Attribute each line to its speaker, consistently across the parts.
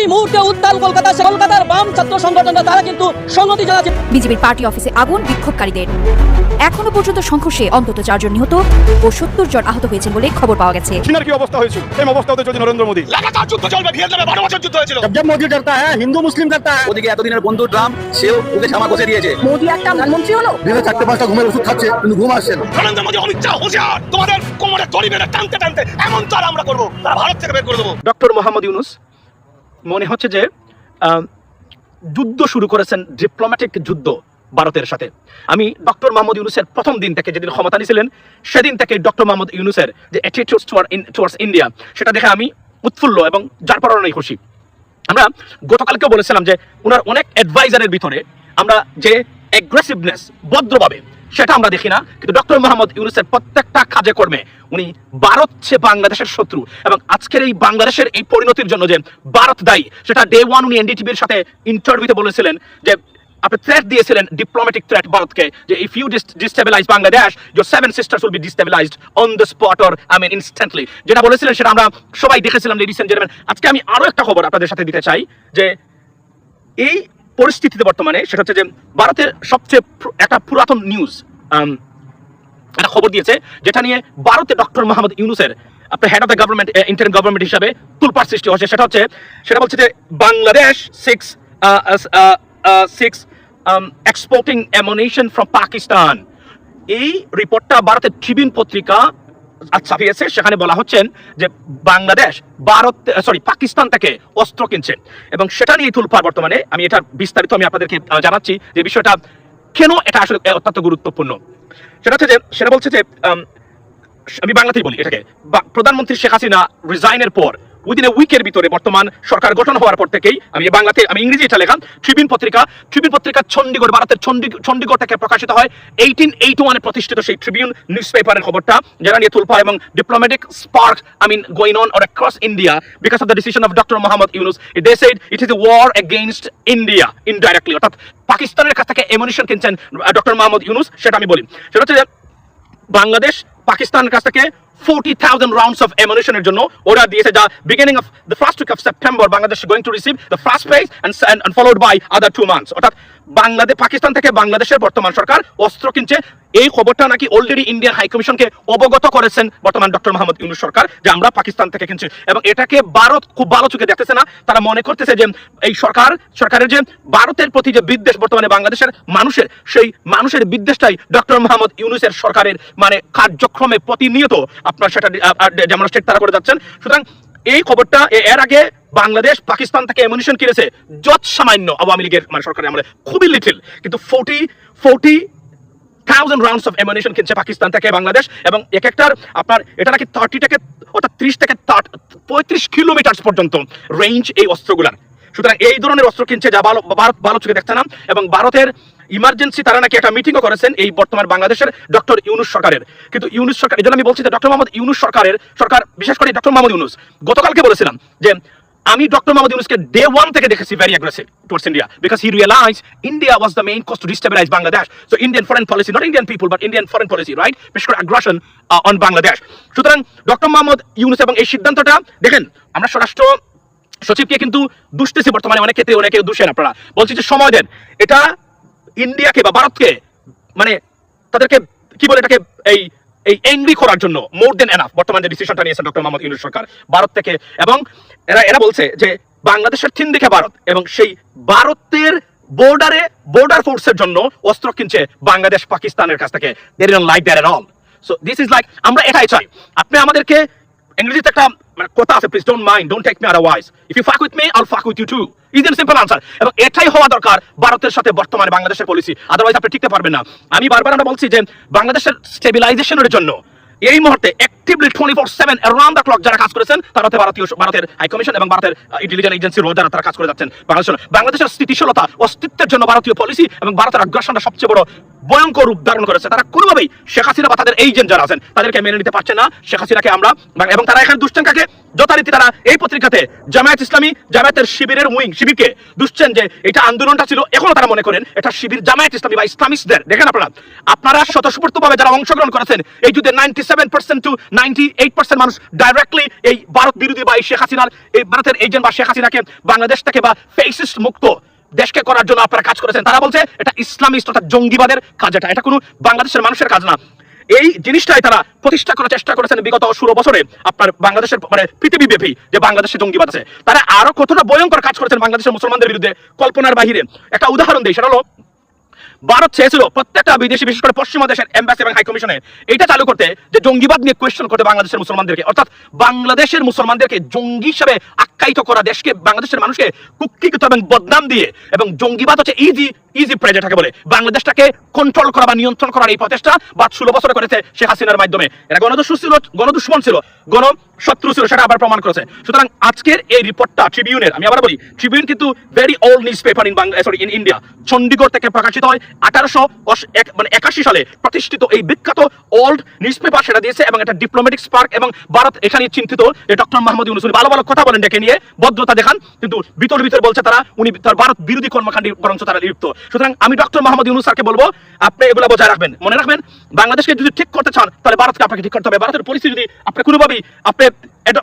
Speaker 1: এই মুহূর্তে উত্তাল কলকাতা কলকাতার বাম ছাত্র সংগঠনরা তারা কিন্তু সংগতি জানাচ্ছে
Speaker 2: বিজেপির পার্টি অফিসে আগুন বিক্ষোভকারীদের। এখনও পর্যন্ত সংঘর্ষে অন্তত চারজন নিহত ও সত্তর জন আহত হয়েছেন বলে খবর পাওয়া গেছে।
Speaker 3: চীনের কি অবস্থা হয়েছে? এই অবস্থা যদি নরেন্দ্র মোদী।
Speaker 4: লাগাতার যুদ্ধ চলবে ভিয়েতনামে 12 বছর যুদ্ধ হয়েছিল।
Speaker 5: জব মোদি করতা হ্যায় হিন্দু মুসলিম করতা হ্যায়
Speaker 6: ওদিকে এতদিনের বন্ধু ট্রাম্প সেও ওকে ঝামা কষে দিয়েছে।
Speaker 2: মোদি একটা প্রধানমন্ত্রী হলো?
Speaker 5: দিনে চারটে পাঁচটা ঘুমের ওষুধ খাচ্ছে কিন্তু ঘুম আসছে না।
Speaker 4: নরেন্দ্র মোদী অমিত শাহ হুঁশিয়ার। তোমাদের কোমরে দড়ি বেঁধে টানতে টানতে এমন তার আমরা করব তারা ভারত থেকে বের করে দেব।
Speaker 7: ডক্টর মোহাম্মদ ইউনুস মনে হচ্ছে যে যুদ্ধ শুরু করেছেন ডিপ্লোম্যাটিক যুদ্ধ ভারতের সাথে। আমি ডক্টর মোহাম্মদ ইউনুসের প্রথম দিন থেকে যেদিন ক্ষমতা নিয়েছিলেন, সেদিন থেকে ডক্টর মোহাম্মদ ইউনুসের যে অ্যাটিটিউড টুয়ার্ডস ইন্ডিয়া সেটা দেখে আমি উৎফুল্ল এবং যার পরনেই খুশি। আমরা গতকালকেও বলেছিলাম যে ওনার অনেক অ্যাডভাইজারের ভিতরে আমরা যে অ্যাগ্রেসিভনেস ভদ্রভাবে সেটা আমরা দেখি না, কিন্তু ডক্টর মোহাম্মদ ইউনুসের প্রত্যেকটা কাজে কর্মে উনি ভারত সে বাংলাদেশের শত্রু এবং আজকের এই বাংলাদেশের এই পরিণতির জন্য যে ভারত দায়ী, সেটা ডে ওয়ান উনি এনডিটিভির সাথে ইন্টারভিউতে বলেছিলেন যে আপনি থ্রেট দিয়েছিলেন থ্রেট ভারতকে, যে if you destabilize Bangladesh your seven sisters will be destabilized on the spot or I mean instantly যেটা বলেছিলেন সেটা আমরা সবাই দেখেছিলাম লেডিস এন্ড জেন্টলম্যান আজকে আমি আরও একটা খবর আপনাদের সাথে দিতে চাই, যে এই পরিস্থিতিতে বর্তমানে সেটা হচ্ছে যে ভারতের সবচেয়ে একটা পুরাতন নিউজ একটা খবর দিয়েছে, যেটা নিয়ে ভারতে ডক্টর মোহাম্মদ ইউনুসের আপনার head of the government interim government হিসাবে তুলপার সৃষ্টি হচ্ছে সেটা হচ্ছে, সেটা বলছে যে Bangladesh six six exporting ammunition from Pakistan. এই রিপোর্টটা ভারতের ট্রিবিউন পত্রিকা ছাপিয়েছে। সেখানে বলা হচ্ছেন যে বাংলাদেশ ভারত সরি পাকিস্তান থেকে অস্ত্র কিনছে। এবং সেটা নিয়ে তুলপার বর্তমানে, আমি এটা বিস্তারিত আমি আপনাদেরকে জানাচ্ছি যে বিষয়টা কেন এটা আসলে অত্যন্ত গুরুত্বপূর্ণ? সেটা হচ্ছে যে সেটা বলছে যে আম, বাংলাতেই বলি এটাকে। প্রধানমন্ত্রী শেখ হাসিনা রিজাইনের পর উইদিন এ উইকের ভিতরে বর্তমান সরকার গঠন হওয়ার পর থেকেই আমি বাংলাতে, আমি ইংরেজি এটা লেখাম ট্রিবিউন পত্রিকা ট্রিবিউন পত্রিকা চণ্ডীগড় ভারতের চণ্ডী- চণ্ডীগড় থেকে প্রকাশিত হয়। এইটিন এইটি ওয়ানে প্রতিষ্ঠিত সেই ট্রিবিউন নিউজ পেপারের খবরটা যারা নিয়ে তুলপা এবং diplomatic spark I mean going on or across India because of the decision of doctor Mohammad Yunus they said it is a war against India indirectly অর্থাৎ পাকিস্তানের কাছ থেকে এমনিশন কিনছেন ডক্টর মোহাম্মদ ইউনুস সেটা আমি বলি। সেটা হচ্ছে বাংলাদেশ পাকিস্তানের কাছ থেকে ফোর্টি থাউজেন্ড রাউন্ডস অফ এমুনেশনের জন্য অর্ডার দিয়েছে, যা beginning of the first week of September Bangladesh going to receive the first phase and followed by other two months অর্থাৎ বাংলাদেশ পাকিস্তান থেকে বাংলাদেশের বর্তমান সরকার অস্ত্র কিনছে এই খবরটা নাকি অলরেডি ইন্ডিয়ান হাই কমিশনকে অবগত করেছেন বর্তমান ডক্টর মোহাম্মদ ইউনুস সরকার যে আমরা পাকিস্তান থেকে কিনছি। এবং এটাকে ভারত খুব ভালো চোখে দেখতেছে না। তারা মনে করতেছে যে এই সরকার, সরকারের যে ভারতের প্রতি যে বিদ্বেষ বর্তমানে বাংলাদেশের মানুষের, সেই মানুষের বিদ্বেষটাই ডক্টর মোহাম্মদ ইউনুসের সরকারের মানে কার্যক্রমে প্রতিনিয়ত আপনার সেটা যেমন স্টেট তারা করে যাচ্ছেন। সুতরাং এই খবরটা এর আগে বাংলাদেশ, পাকিস্তান থেকে এমুনিশন কিনেছে। যত সামান্য আওয়ামী লীগের মানে সরকারের আমলে। খুবই লিটিল কিন্তু forty forty thousand rounds of ammunition কিনছে পাকিস্তান থেকে বাংলাদেশ এবং এক একটার আপনার এটা নাকি থার্টি থেকে অর্থাৎ ত্রিশ থেকে পঁয়ত্রিশ কিলোমিটার পর্যন্ত রেঞ্জ এই অস্ত্রগুলার। সুতরাং এই ধরনের অস্ত্র কিনছে যা ভালো ভারত ভালো চোখে দেখছে না এবং ভারতের ইমার্জেন্সি তারা নাকি একটা মিটিংও করেছেন এই বর্তমান বাংলাদেশের ডক্টর ইউনুস সরকারের। কিন্তু ইউনুস সরকার এই আমি বলছি যে ডক্টর মোহাম্মদ ইউনুস সরকারের সরকার বিশেষ করে ডক্টর মোহাম্মদ ইউনুস, গতকালকে বলেছিলাম যে আমি ডক্টর মোহাম্মদ ইউনুসকে ডে ওয়ান থেকে দেখেছি very aggressive towards India because he realize India was the main cost to destabilize Bangladesh so Indian foreign policy not Indian people but Indian foreign policy right বিশেষ করে আগ্রাসন অন বাংলাদেশ সুতরাং doctor Mohammad Yunus এবং এই সিদ্ধান্তটা দেখেন, আমরা স্বরাষ্ট্র সচিবকে কিন্তু দুষতেছি বর্তমানে, অনেক ক্ষেত্রে অনেকে দুষেন আপনারা। বলছি যে সময় দেন, এটা ইন্ডিয়াকে বা ভারতকে মানে তাদেরকে কি বলে এটাকে, এই এই এংরি করার জন্য মোর দেন এনাফ বর্তমানে যে ডিসিশনটা নিয়েছেন ডক্টর মোহাম্মদ ইউনুস সরকার, ভারত থেকে এবং এরা এরা বলছে যে বাংলাদেশের থিন দেখে ভারত এবং সেই ভারতের বর্ডারে বর্ডার ফোর্সের জন্য অস্ত্র কিনছে বাংলাদেশ পাকিস্তানের কাছ থেকে। They're in like there all so this is like আমরা এটাই চাই। আপনি আমাদেরকে ইংরেজিতে একটা মানে কথা আছে please don't mind don't take me otherwise if you fuck with me all fuck with you too is an simple answer এবং এটাই হওয়া দরকার ভারতের সাথে বর্তমানে বাংলাদেশের পলিসি আদারওয়াইজ আপনি টিকতে পারবেন না। আমি বারবার আমরা বলছি যে, বাংলাদেশের স্টেবিলাইজেশনের জন্য এই মুহূর্তে actively twenty four seven around the clock যারা কাজ করেছেন, তারা হচ্ছে ভারতীয় ভারতের হাই কমিশন এবং ভারতের ইন্টেলিজেন্স এজেন্সির যারা, তারা কাজ করে যাচ্ছেন। বাংলাদেশের বাংলাদেশের স্থিতিশীলতা, অস্তিত্বের জন্য ভারতীয় পলিসি এবং ভারতের আগ্রাসনটা সবচেয়ে বড় ভয়ঙ্কর রূপ ধারণ করেছে। তারা কোনোভাবেই শেখ হাসিনা বা তাদের এজেন্ট যারা আছেন, তাদেরকে মেনে নিতে পারছে না। শেখ হাসিনাকে আমরা এবং তারা এখানে দুশ্চেন কাকে? যথারীতি তারা এই পত্রিকাতে জামায়াত ইসলামী জামায়াতের শিবিরের উইং, শিবিরকে দুশ্চেন যে এটা আন্দোলনটা ছিল, এখনও তারা মনে করেন এটা শিবির জামায়াত ইসলামী বা ইসলামিস্টদের। দেখেন আপনারা আপনারা স্বতঃস্ফূর্তভাবে যারা অংশগ্রহণ করেছেন, এই যুদ্ধে ninety seven percent to ninety eight percent মানুষ ডাইরেক্টলি এই ভারত বিরোধী বা এই শেখ হাসিনার, এই ভারতের এজেন্ট বা শেখ হাসিনাকে, বাংলাদেশ থেকে বা ফেসিস্ট মুক্ত দেশকে করার জন্য আপনারা কাজ করেছেন। তারা বলছে, এটা ইসলামিস্ট অর্থাৎ জঙ্গিবাদের কাজ এটা এটা কোনো বাংলাদেশের মানুষের কাজ না। এই জিনিসটাই তারা প্রতিষ্ঠা করার চেষ্টা করেছেন বিগত ষোলো বছরে আপনার বাংলাদেশের মানে পৃথিবীব্যাপী যে বাংলাদেশে জঙ্গিবাদ আছে। তারা আরও কতটা ভয়ঙ্কর কাজ করেছেন বাংলাদেশের মুসলমানদের বিরুদ্ধে কল্পনার বাহিরে। একটা উদাহরণ দিই, সেটা হলো, ভারত চেয়েছিল প্রত্যেকটা বিদেশি, বিশেষ করে পশ্চিমা দেশের এম্বাসি এবং হাই কমিশনে এটা চালু করতে যে জঙ্গিবাদ নিয়ে কোয়েশ্চেন করতে বাংলাদেশের মুসলমানদেরকে। অর্থাৎ বাংলাদেশের মুসলমানদেরকে জঙ্গি হিসাবে আখ্যায়িত করা দেশকে, বাংলাদেশের মানুষকে কুক্ষিগত এবং বদনাম দিয়ে এবং জঙ্গিবাদ হচ্ছে ইজি ইজি প্রে যেটাকে বলে। বাংলাদেশটাকে কন্ট্রোল করা বা নিয়ন্ত্রণ করার এই প্রচেষ্টা বা ষোলো বছরে করেছে শেখ হাসিনার মাধ্যমে। এটা গণদস্যু ছিল, গণদুশ্মন ছিল গণ শত্রু ছিল, সেটা আবার প্রমাণ করেছে। সুতরাং আজকের এই রিপোর্টটা ট্রিবিউনের আমি আবার বলি ট্রিবিউন কিন্তু very old newspaper in Bangla sorry in India Chandigarh থেকে প্রকাশিত হয় আঠারোশো মানে একাশি সালে। প্রতিষ্ঠিত এই বিখ্যাত ওল্ড নিউজ পেপার সেটা দিয়েছে এবং একটা ডিপ্লোমেটিক স্পার্ক এবং ভারত এখানে চিন্তিত যে ডক্টর মাহমুদ ইউনুস, উনি ভালো ভালো কথা বলেন, ডেকে নিয়ে ভদ্রতা দেখান, কিন্তু ভিতর ভিতর বলছে তারা, উনি তার ভারত বিরোধী কর্মকাণ্ডে বরঞ্চ তারা লিপ্ত। সুতরাং আমি ডক্টর মাহমুদ ইউনুস স্যারকে বলব, আপনি এগুলো বজায় রাখবেন, মনে রাখবেন, বাংলাদেশকে যদি ঠিক করতে চান, তাহলে ভারতকে আপনাকে ঠিক করতে হবে। ভারতের পরিস্থিতি যদি আপনি কোনোভাবেই, আপনি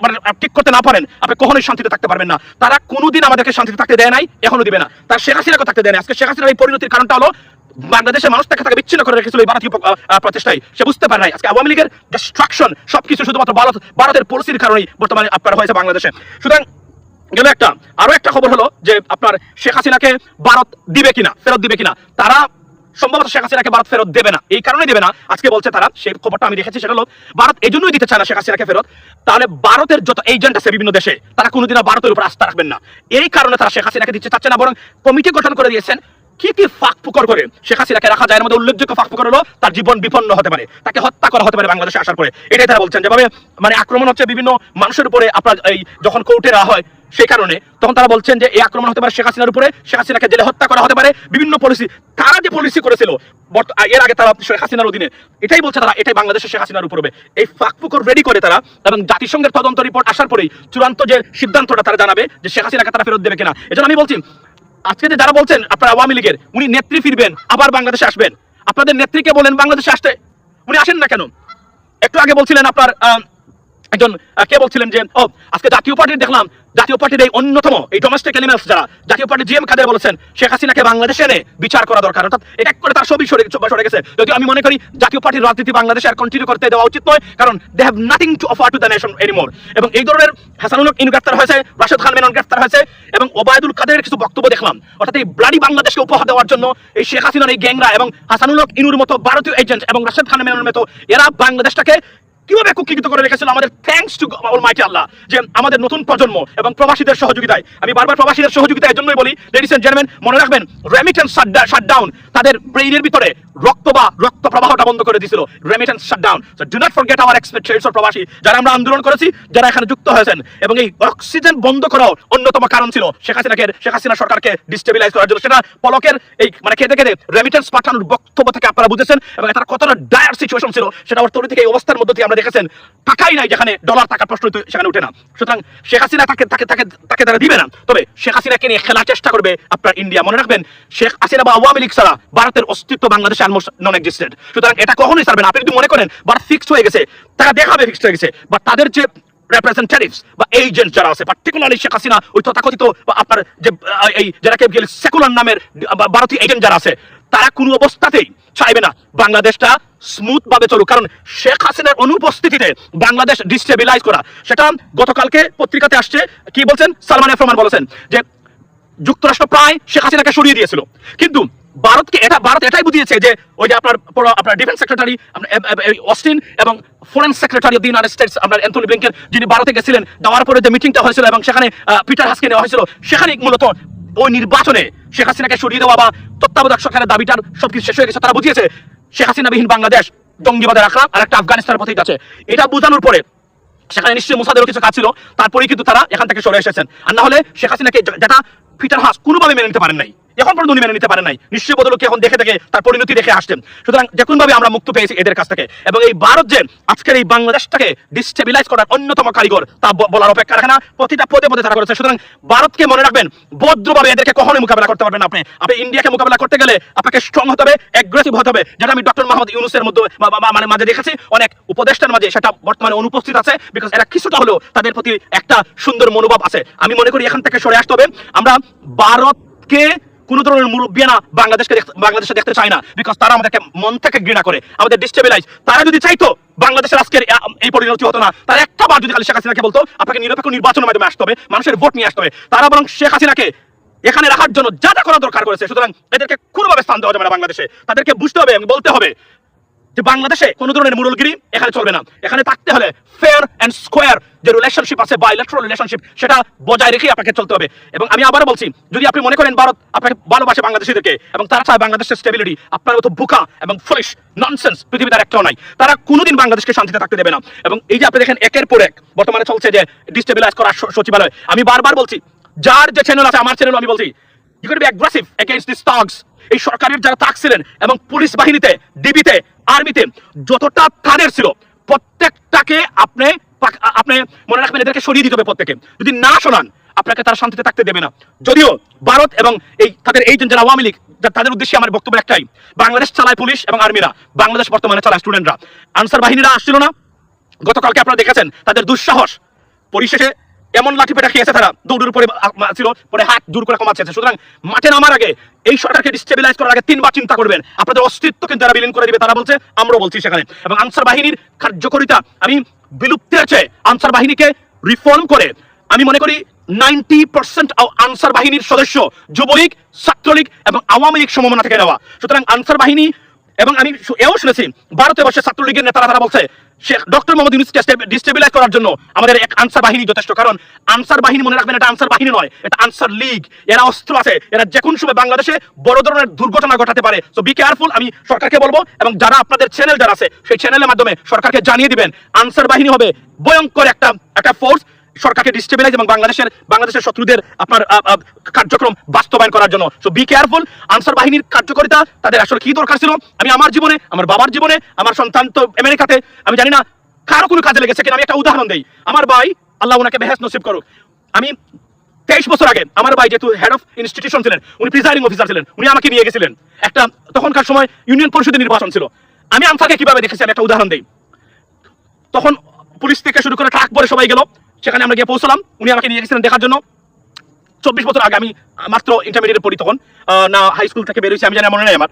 Speaker 7: মানে ঠিক করতে না পারেন, আপনি কখনোই শান্তিতে থাকতে পারবেন না। তারা কোনোদিন আমাদেরকে শান্তিতে থাকতে দেয় নাই, এখনও দিবে না। তার শেখ হাসিনাকে থাকতে দেয় না আজকে শেখ হাসিনার এই পরিণতির কারণটা হলো, বাংলাদেশের মানুষ তাকে তাকে বিচ্ছিন্ন করে রেখেছিল এই ভারতীয় প্রচেষ্টায়। সে বুঝতে পারে নাই। আজকে আওয়ামী লীগের ডিস্ট্রাকশন সবকিছু শুধুমাত্র ভারত, ভারতের পরিস্থিতির কারণেই বর্তমানে আপনার হয়েছে বাংলাদেশে। সুতরাং গেল একটা। আরও একটা খবর হলো যে আপনার শেখ হাসিনাকে ভারত দিবে কিনা, ফেরত দিবে কিনা। তারা সম্ভবত শেখ হাসিনাকে ভারত ফেরত দেবে না। এই কারণে দেবে না। আজকে বলছে তারা, সেই খবরটা আমি দেখেছি সেটা হলো ভারত এই জন্যই দিতে চায় না শেখ হাসিনাকে ফেরত। তাহলে ভারতের যত এজেন্ট আছে বিভিন্ন দেশে, তারা কোনোদিন ভারতের উপর আস্থা রাখবেন না। এই কারণে তারা শেখ হাসিনাকে দিচ্ছে চাচ্ছে না, বরং কমিটি গঠন করে দিয়েছেন। কি কি ফাঁক ফুকর করে শেখ হাসিনাকে রাখা যায়? মধ্যে উল্লেখযোগ্য ফাঁক ফুকর হলো তার জীবন বিপন্ন হতে পারে, তাকে হত্যা করা হতে পারে বাংলাদেশে আসার পরে। এটাই তারা বলছেন। যেভাবে মানে আক্রমণ হচ্ছে বিভিন্ন মানুষের উপরে, আপনার এই যখন কোর্টে হয় সেই কারণে তখন তারা বলছেন যে, এই আক্রমণ হতে পারে শেখ হাসিনার উপরে, শেখ হাসিনাকে জেলে হত্যা করা হতে পারে, বিভিন্ন পলিসি তারা যে পলিসি করেছিল এর আগে তারা শেখ হাসিনার অধীনে, এটাই বলছে তারা, এটাই বাংলাদেশের শেখ হাসিনার উপর এই ফাঁক ফুকর রেডি করে তারা, এবং জাতিসংঘের তদন্ত রিপোর্ট আসার পরেই চূড়ান্ত যে সিদ্ধান্তটা তারা জানাবে যে শেখ হাসিনাকে তারা ফেরত দেবে কিনা। এজন্য আমি বলছি, আজকে যে যারা বলছেন আপনার আওয়ামী লীগের, উনি নেত্রী ফিরবেন, আবার বাংলাদেশে আসবেন। আপনাদের নেত্রীকে বলেন, বাংলাদেশে আসতে, উনি আসেন না কেন? একটু আগে বলছিলেন আপনার একজন কে বলছিলেন যে, ও, আজকে জাতীয় পার্টির দেখলাম, জাতীয় পার্টির এই অন্যতম এই ডোমেস্টিক এলিমেন্টস যারা, জাতীয় পার্টি জিএম কাদের বলেছেন, শেখ হাসিনাকে বাংলাদেশে এনে বিচার করা দরকার। অর্থাৎ এক এক করে তার সবই সরে সরে গেছে। যদিও আমি মনে করি জাতীয় পার্টির রাজনীতি বাংলাদেশে আর কন্টিনিউ করতে দেওয়া উচিত নয়, কারণ they have nothing to offer to the nation anymore এবং এই ধরনের হাসানুল ইন গ্রেফতার হয়েছে, রাশেদ খান মেনন গ্রেফতার হয়েছে, এবং ওবায়দুল কাদের কিছু বক্তব্য দেখলাম। অর্থাৎ এই ব্লাডি বাংলাদেশকে উপহার দেওয়ার জন্য এই শেখ হাসিনার এই গ্যাংরা এবং হাসানুল ইনুর মতো ভারতীয় এজেন্ট এবং রাশেদ খান মেননের মতো এরা বাংলাদেশটাকে কীভাবে কুক্ষিগত করে রেখেছিল আমাদের থ্যাঙ্কস টু অলমাইটি আল্লাহ যে আমাদের নতুন প্রজন্ম এবং প্রবাসীদের সহযোগিতায়। আমি বারবার প্রবাসীদের সহযোগিতা এর জন্যই বলি লেডিস এন্ড জেন্টলম্যান মনে রাখবেন রেমিটেন্স শাটডাউন তাদের ব্রেইনের ভিতরে রক্ত বা রক্ত প্রবাহটা বন্ধ করে দিয়েছিল remittance shutdown so do not forget our expectations of প্রবাসী, যারা আমরা আন্দোলন করেছি, যারা এখানে যুক্ত হয়েছেন, এবং এই অক্সিজেন বন্ধ করাও অন্যতম কারণ ছিল। শেখ হাসিনাকে, শেখ হাসিনা সরকারকে ডিস্টেবিলাইজ করার জন্য। সেটা পলকের এই মানে খেতে খেতে রেমিটেন্স পাঠানোর বক্তব্য থেকে আপনারা বুঝেছেন, এবং তার কতটা ডায়ার সিচুয়েশন ছিল, সেটা থেকে এই অবস্থার মধ্যে দিয়ে আমরা দেখেছেন টাকাই নাই যেখানে ডলার টাকার প্রশ্ন সেখানে উঠে না। সুতরাং শেখ হাসিনা তাকে তাকে তাকে তাকে তারা দিবে না। তবে শেখ হাসিনাকে নিয়ে খেলার চেষ্টা করবে আপনার ইন্ডিয়া। মনে রাখবেন, শেখ হাসিনা বা আওয়ামী লীগ ছাড়া ভারতের অস্তিত্ব বাংলাদেশে অলমোস্ট নন এক্সিস্টেন্ট সুতরাং এটা কখনোই ছাড়বে না। আপনি যদি মনে করেন, ভারত ফিক্সড হয়ে গেছে, তারা দেখাবে ফিক্সড হয়ে গেছে বা তাদের যে রেপ্রেজেন্টেটিভস বা এজেন্ট যারা আছে পার্টিকুলারলি শেখ হাসিনা, ওই তথাকথিত আপনার যে এই যারাকে সেকুলার নামের ভারতীয় এজেন্ট যারা আছে তারা কোনো অবস্থাতেই চাইবে না বাংলাদেশটা স্মুথ ভাবে চলুক। কারণ শেখ হাসিনার অনুপস্থিতিতে বাংলাদেশ ডিস্টেবিলাইজ করা, সেটা গতকালকে পত্রিকাতে আসছে। কি বলছেন? সালমান এফ রহমান বলেছেন যে যুক্তরাষ্ট্র প্রায় শেখ হাসিনাকে সরিয়ে দিয়েছিল। কিন্তু ভারতকে এটা ভারত এটাই বুঝিয়েছে যে ওই যে আপনার আপনার ডিফেন্স সেক্রেটারি অস্টিন এবং foreign secretary of the United States আপনার অ্যান্থনি ব্লিংকেন যিনি ভারতে গেছিলেন যাওয়ার পরে যে মিটিংটা হয়েছিল এবং সেখানে পিটার হাসকে নেওয়া হয়েছিল সেখানে মূলত ওই নির্বাচনে শেখ হাসিনাকে সরিয়ে দেওয়া বা তত্ত্বাবধায়ক সরকারের দাবিটার সবকিছু শেষ হয়ে গেছে, তারা বুঝিয়েছে, শেখ হাসিনাবিহীন বাংলাদেশ জঙ্গিবাদের আখড়া আর একটা আফগানিস্তানের পথেই আছে এটা বোঝানোর পরে সেখানে নিশ্চয়ই মোসাদেরও কিছু কাজ ছিল, তারপরেই কিন্তু তারা এখান থেকে সরে এসেছেন। আর না হলে শেখ হাসিনাকে যেটা পিটার হাস কোনোভাবে মেনে নিতে পারেন নাই। এখন পর্যন্ত উনি মেনে নিতে পারেন নাই। নিশ্চয়ই বদলকে এখন দেখে দেখে তার পরিণতি দেখে আসছেন। সুতরাং ভাবে আমরা মুক্ত পেয়েছি এদের কাছ থেকে। এবং এই ভারত যে আজকের এই বাংলাদেশটাকে ডিস্টেবিলাইজ করার অন্যতম কারিগর, তা বলার অপেক্ষা রাখে না। প্রতিটা পদে পদে তারা করেছে। সুতরাং ভারতকে মনে রাখবেন, ভদ্রভাবে এদেরকে কখনোই মোকাবেলা করতে পারবেন আপনি। আপনি ইন্ডিয়াকে মোকাবেলা করতে গেলে আপনাকে স্ট্রং হতে হবে অ্যাগ্রেসিভ হতে হবে। যেটা আমি ডক্টর মোহাম্মদ ইউনুসের মধ্যে মানে মাঝে দেখেছি। অনেক উপদেষ্টার মাঝে সেটা বর্তমানে অনুপস্থিত আছে। বিকজ এরা কিছুটা হলেও তাদের প্রতি একটা সুন্দর মনোভাব আছে। আমি মনে করি এখান থেকে সরে আসতে হবে। আমরা ভারতকে কোন ধরনের মুরব্বিয়ানা বাংলাদেশকে বাংলাদেশে দেখতে চায় না। বিকজ তারা আমাদেরকে মন থেকে ঘৃণা করে, আমাদের ডিস্টেবিলাইজ তারা যদি চাইতো বাংলাদেশের আজকের এই পরিণতি হতো না, তারা একটা বার যদি খালি শেখ হাসিনাকে বলতো, আপনাকে নিরপেক্ষ নির্বাচনের মাধ্যমে আসতে হবে, মানুষের ভোট নিয়ে আসতে হবে। তারা বরং শেখ হাসিনাকে এখানে রাখার জন্য যা যা করা দরকার করেছে, সুতরাং এদেরকে কোনোভাবে স্থান দেওয়া যাবে না বাংলাদেশে। তাদেরকে বুঝতে হবে বলতে হবে যে বাংলাদেশে কোনো ধরনের মুরলগিরি এখানে চলবে না। এখানে থাকতে হলে ফেয়ার অ্যান্ড স্কোয়ার যে রিলেশনশিপ আছে বাইলেট্রাল রিলেশনশিপ সেটা বজায় রেখে আপনাকে চলতে হবে। এবং আমি আবারও বলছি, যদি আপনি মনে করেন ভারত আপনাকে ভালোবাসে বাংলাদেশিদেরকে, এবং তারা চায় বাংলাদেশের স্টেবিলিটি আপনার মতো বুকা এবং ফলিশ ননসেন্স পৃথিবীতে আর একটাও নাই। তারা কোনোদিন বাংলাদেশকে শান্তিতে থাকতে দেবে না। এবং এই যে আপনি দেখেন, একের পর এক বর্তমানে চলছে যে ডিস্টেবিলাইজ করা স- সচিবালয়। আমি বারবার বলছি, যার যে চ্যানেল আছে, আমার চ্যানেল আমি বলছি you can be aggressive against this thugs এই সরকারের যারা তাক ছিলেন এবং পুলিশ বাহিনীতে ডিবিতে আর্মিতে যতটা তাদের ছিল, প্রত্যেকটাকে আপনি আপনি মনে রাখবেন এদেরকে সরিয়ে দিতে হবে প্রত্যেকে যদি না শোনান আপনাকে তারা শান্তিতে থাকতে দেবে না। যদিও ভারত এবং এই তাদের এই যারা আওয়ামী লীগ তাদের উদ্দেশ্যে আমার বক্তব্য একটাই, বাংলাদেশ চালায় পুলিশ এবং আর্মিরা, বাংলাদেশ বর্তমানে চালায় স্টুডেন্টরা আনসার বাহিনীরা আসছিল না। গতকালকে আপনারা দেখেছেন তাদের দুঃসাহস। পরিশেষে এমন লাঠি পেটা খেয়েছে তারা। দৌড়ের উপরে ছিল, পরে হাত দূর করে কমাচ্ছে সুতরাং মাঠে নামার আগে এই সরকারকে ডিস্টেবিলাইজ করার আগে তিনবার চিন্তা করবেন। আপনাদের অস্তিত্ব কিন্তু তারা বিলীন করে দিবে, তারা বলছে, আমরাও বলছি সেখানে। এবং আনসার বাহিনীর কার্যকরিতা আমি বিলুপ্তের চেয়ে আনসার বাহিনীকে রিফর্ম করে, আমি মনে করি নাইনটি পার্সেন্ট আনসার বাহিনীর সদস্য যুবলীগ, ছাত্রলীগ এবং আওয়ামী লীগ সমমনা থেকে নেওয়া। সুতরাং আনসার বাহিনী এবং আমি এও শুনেছি, ভারতে বসে ছাত্রলীগের নেতারা তারা বলছে ডক্টর মোহাম্মদ ইউনুসকে ডিস্টেবিলাইজ করার জন্য আমাদের এক আনসার বাহিনী যথেষ্ট। কারণ আনসার বাহিনী মনে রাখবেন, এটা আনসার বাহিনী নয়, এটা আনসার লীগ এরা অস্ত্র আছে, এরা যে কোনো সময় বাংলাদেশে বড় ধরনের দুর্ঘটনা ঘটাতে পারে। তো বি কেয়ারফুল আমি সরকারকে বলব, এবং যারা আপনাদের চ্যানেল যারা আছে, সেই চ্যানেলের মাধ্যমে সরকারকে জানিয়ে দিবেন আনসার বাহিনী হবে, ভয়ঙ্কর একটা একটা ফোর্স সরকারকে ডিস্টেবিলাইজ এবং বাংলাদেশের বাংলাদেশের শত্রুদের আপনার কার্যক্রম বাস্তবায়ন করার জন্য। সো বি কেয়ারফুল আনসার বাহিনীর কার্যকারিতা, তাদের আসলে কি দরকার ছিল? আমি আমার জীবনে, আমার বাবার জীবনে, আমার সন্তান তো আমেরিকাতে, আমি জানি না কারও কোনো কাজে লেগেছে কিনা, আমি একটা উদাহরণ দেই। আমার ভাই, আল্লাহ ওনাকে বেহেস নসিব করুক। আমি তেইশ বছর আগে, আমার ভাই যেহেতু হেড অফ ইনস্টিটিউশন ছিলেন, উনি প্রিজাইডিং অফিসার ছিলেন, উনি আমাকে নিয়ে গেছিলেন। একটা তখনকার সময় ইউনিয়ন পরিষদের নির্বাচন ছিল। আমি আনসারকে কীভাবে দেখেছি? আমি একটা উদাহরণ দেই। তখন পুলিশ থেকে শুরু করে ট্রাক পরে সবাই গেল। সেখানে আমরা গিয়ে পৌঁছলাম। উনি আমাকে নিয়ে গেছিলেন দেখার জন্য। চব্বিশ বছর আগে আমি মাত্র ইন্টারমিডিয়েট পড়ি তখন। না হাই স্কুল থেকে বেরিয়েছি, আমি জানি মনে নেই আমার।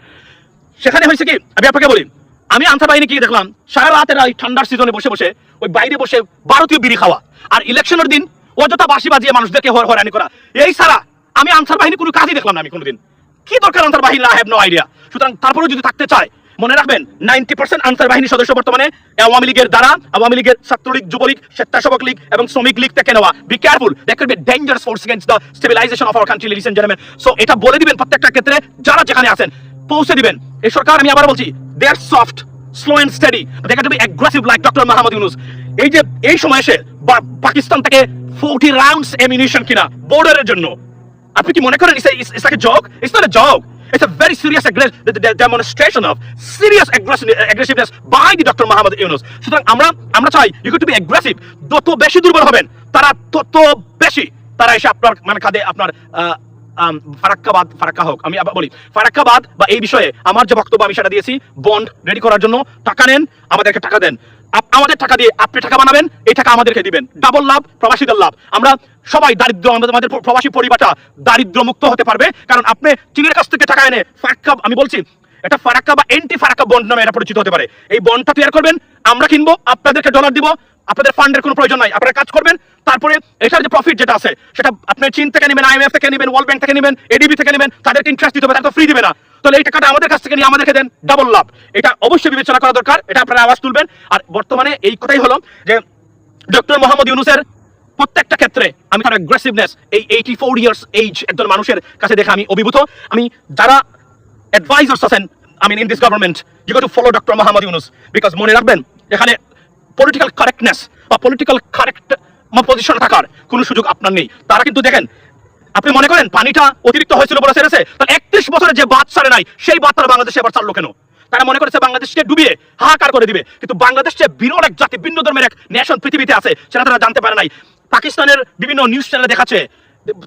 Speaker 7: সেখানে হয়েছে কি, আমি আপনাকে বলি, আমি আনসার বাহিনী কি দেখলাম, সারা রাতের এই ঠান্ডার সিজনে বসে বসে, ওই বাইরে বসে ভারতীয় বিড়ি খাওয়া। আর ইলেকশনের দিন অযথা বাসি বাজিয়ে মানুষদেরকে হয়রানি করা। এই সারা আমি আনসার বাহিনী কোনো কাজই দেখলাম না আমি কোনোদিন। কি দরকার আনসার বাহিনী আই হ্যাভ নো আইডিয়া সুতরাং তারপরে যদি থাকতে চায় মনে রাখবেন নাইনটি পার্সেন্ট আনসার বাহিনী সদস্য বর্তমানে আওয়ামী লীগের দ্বারা, আওয়ামী লীগের ছাত্রলীগ, যুবলীগ, স্বেচ্ছাসেবক লীগ এবং শ্রমিক লীগ থেকে নেওয়া। Be careful that force against the stabilization of our country leads and so এটা বলে দিবেন প্রত্যেকটা ক্ষেত্রে, যারা যেখানে আছেন, পৌঁছে দিবেন। এই সরকার, আমি আবার বলছি they are soft slow and steady they can be aggressive like doctor Mahmud Yunus এই যে, এই সময় এসে পাকিস্তান থেকে 40 রাউন্ডস অ্যামিনিশন কিনা বর্ডারের জন্য। আপনি কি মনে করেন it's like a joke It's a very serious demonstration of serious aggressiveness by the Dr. Muhammad Yunus. সুতরাং আমরা আমরা চাই ইউ টু বি অ্যাগ্রেসিভ যত বেশি দুর্বল হবেন, তারা তত বেশি তারা এসে আপনার মানে কাঁধে আপনার ফারাক্কাবাদ, ফারাক্কা হোক আমি বলি, ফারাক্কাবাদ বা এই বিষয়ে আমার যে বক্তব্য আমি সেটা দিয়েছি বন্ড রেডি করার জন্য টাকা নেন, আমাদেরকে টাকা দেন আমাদের টাকা দিয়ে আপনি টাকা বানাবেন, এই টাকা আমাদেরকে দিবেন। ডাবল লাভ, প্রবাসীদের লাভ। আমরা সবাই দারিদ্র, আমাদের প্রবাসী পরিবারটা দারিদ্র মুক্ত হতে পারবে। কারণ আপনি চীনের কাছ থেকে টাকা এনে ফারাক্কা, আমি বলছি, এটা ফারাক্কা বা এন্টি ফারাক্কা বন্ড নামে এটা পরিচিত হতে পারে। এই বন্ডটা তৈরি করবেন, আমরা কিনবো, আপনাদেরকে ডলার দিব, আপনাদের ফান্ডের কোনো প্রয়োজন নাই। আপনারা কাজ করবেন, তারপরে এটার যে প্রফিট যেটা আছে, সেটা আপনি চীন থেকে নেবেন আইএমএফ থেকে নেবেন ওয়ার্ল্ড ব্যাংক থেকে নেবেন এডিবি থেকে নেবেন, তাদেরকে ইন্টারেস্ট দিতে হবে, তারা তো ফ্রি দিবে না। তাহলে এই টাকাটা আমাদের কাছ থেকে নিয়ে আমাদেরকে দেন ডাবল লাভ এটা অবশ্যই বিবেচনা করা দরকার, এটা আপনারা আওয়াজ তুলবেন। আর বর্তমানে এই কথাই হলো যে ডক্টর মোহাম্মদ ইউনুসের প্রত্যেকটা ক্ষেত্রে আমি তার অ্যাগ্রেসিভনেস এই এইটি ফোর ইয়ার্স এইজ একজন মানুষের কাছে দেখে আমি অভিভূত। আমি যারা অ্যাডভাইজার্স আছেন I mean in this government you go to follow doctor Mohammad Yunus because মনে রাখবেন, এখানে পলিটিক্যাল কারেক্টনেস বা পলিটিক্যাল কারেক্ট পজিশনে থাকার কোনো সুযোগ আপনার নেই। তারা কিন্তু দেখেন আপনি মনে করেন পানিটা অতিরিক্ত হয়েছিল বলে সেরেছে? তাহলে একত্রিশ বছরে যে বাদ সারে নাই, সেই বাদ তারা বাংলাদেশে এবার ছাড়লো কেন? তারা মনে করেছে বাংলাদেশকে ডুবিয়ে হাহাকার করে দিবে। কিন্তু বাংলাদেশ যে বিরল এক জাতি, ভিন্ন ধর্মের এক নেশন পৃথিবীতে আছে, সেটা তারা জানতে পারে নাই। পাকিস্তানের বিভিন্ন নিউজ চ্যানেলে দেখাচ্ছে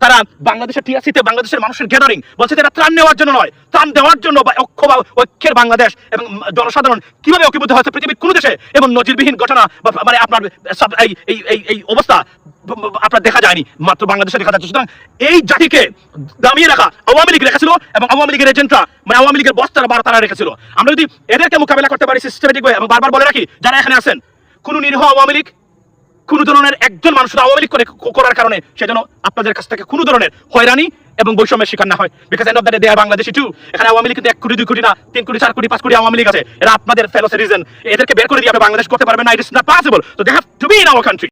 Speaker 7: তারা বাংলাদেশের টিআরসিতে বাংলাদেশের মানুষের গ্যাদারিং বলছে এটা ত্রাণ নেওয়ার জন্য নয়। ত্রাণ দেওয়ার জন্য বা ঐক্য বা ঐক্যের বাংলাদেশ এবং জনসাধারণ কীভাবে ঐক্যবদ্ধ হয়েছে পৃথিবীর কোনো দেশে এবং নজিরবিহীন ঘটনা বা মানে আপনার এই এই এই অবস্থা আপনার দেখা যায়নি, মাত্র বাংলাদেশে দেখা যাচ্ছে। সুতরাং এই জাতিকে দামিয়ে রাখা আওয়ামী লীগ রেখেছিল এবং আওয়ামী লীগের এজেন্টরা মানে আওয়ামী লীগের বস্তারা বারো তারা রেখেছিল। আমরা যদি এদেরকে মোকাবেলা করতে পারি সিস্টেমেটিক এবং বারবার বলে রাখি, যারা এখানে আছেন, কোন নিরীহ আওয়ামী লীগ কোন ধরনের একজন মানুষ আওয়ামী লীগ করে করার কারণে, সেজন্য আপনাদের কাছ থেকে কোনো ধরনের হয়রানি এবং বৈষম্যের শিকার না হয়। Because end of the day Bangladeshi to এখানে আওয়ামী লীগ কিন্তু এক কোটি, দুই কোটি না, তিন কোটি, চার কোটি, পাঁচ কোটি আওয়ামী লীগ আছে। এরা আপনাদের ফেলো সিটিজেন এদেরকে বের করে দিয়ে আপনি বাংলাদেশ করতে পারবেন না ইট ইস নট পসিবল তো they have to be in our country